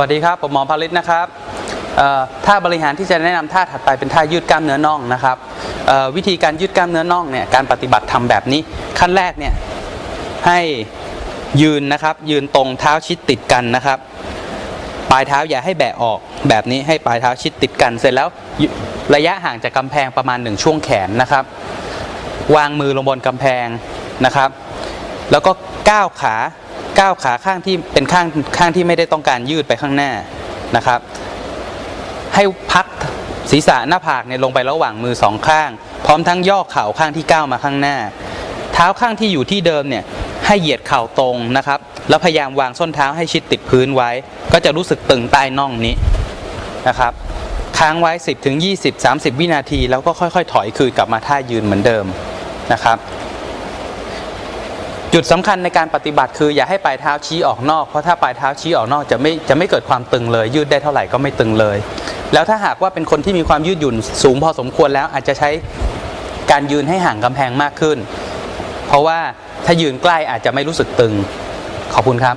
วัสดีครับ ผมหมอพาริศนะครับท่าบริหารที่จะแนะนำท่าถัดไปเป็นท่ายืดกล้ามเนื้อน่องนะครับวิธีการยืดกล้ามเนื้อน่องเนี่ยการปฏิบัติทำแบบนี้ ขั้นแรกเนี่ยให้ยืนนะครับ ยืนตรงเท้าชิดติดกันนะครับ ปลายเท้าอย่าให้แบะออกแบบนี้ให้ปลายเท้าชิดติดกัน เสร็จแล้วระยะห่างจากกำแพงประมาณหนึ่งช่วงแขนนะครับ วางมือลงบนกำแพงนะครับ แล้วก็ก้าวขา ก้าวขาข้างที่เป็นข้างข้างที่ไม่ได้ต้องการยืดไปข้างหน้านะครับ ให้พักศีรษะหน้าผากเนี่ยลงไประหว่างมือสองข้าง พร้อมทั้งย่อเข่าข้างที่ก้าวมาข้างหน้า เท้าข้างที่อยู่ที่เดิมเนี่ยให้เหยียดเข่าตรงนะครับ แล้วพยายามวางส้นเท้าให้ชิดติดพื้นไว้ ก็จะรู้สึกตึงใต้น่องนี้นะครับ ค้างไว้ 10ถึง20 30 วินาที แล้วก็ค่อยๆ ถอยคืนกลับมาท่ายืนเหมือนเดิมนะครับ จุดสำคัญในการปฏิบัติคืออย่าให้ปลายเท้าชี้ออกนอก เพราะถ้าปลายเท้าชี้ออกนอกจะไม่จะไม่เกิดความตึงเลย ยืดได้เท่าไหร่ก็ไม่ตึงเลย แล้วถ้าหากว่าเป็นคนที่มีความยืดหยุ่นสูงพอสมควรแล้วอาจจะใช้การยืนให้ห่างกำแพงมากขึ้น เพราะว่าถ้ายืนใกล้อาจจะไม่รู้สึกตึง ขอบคุณครับ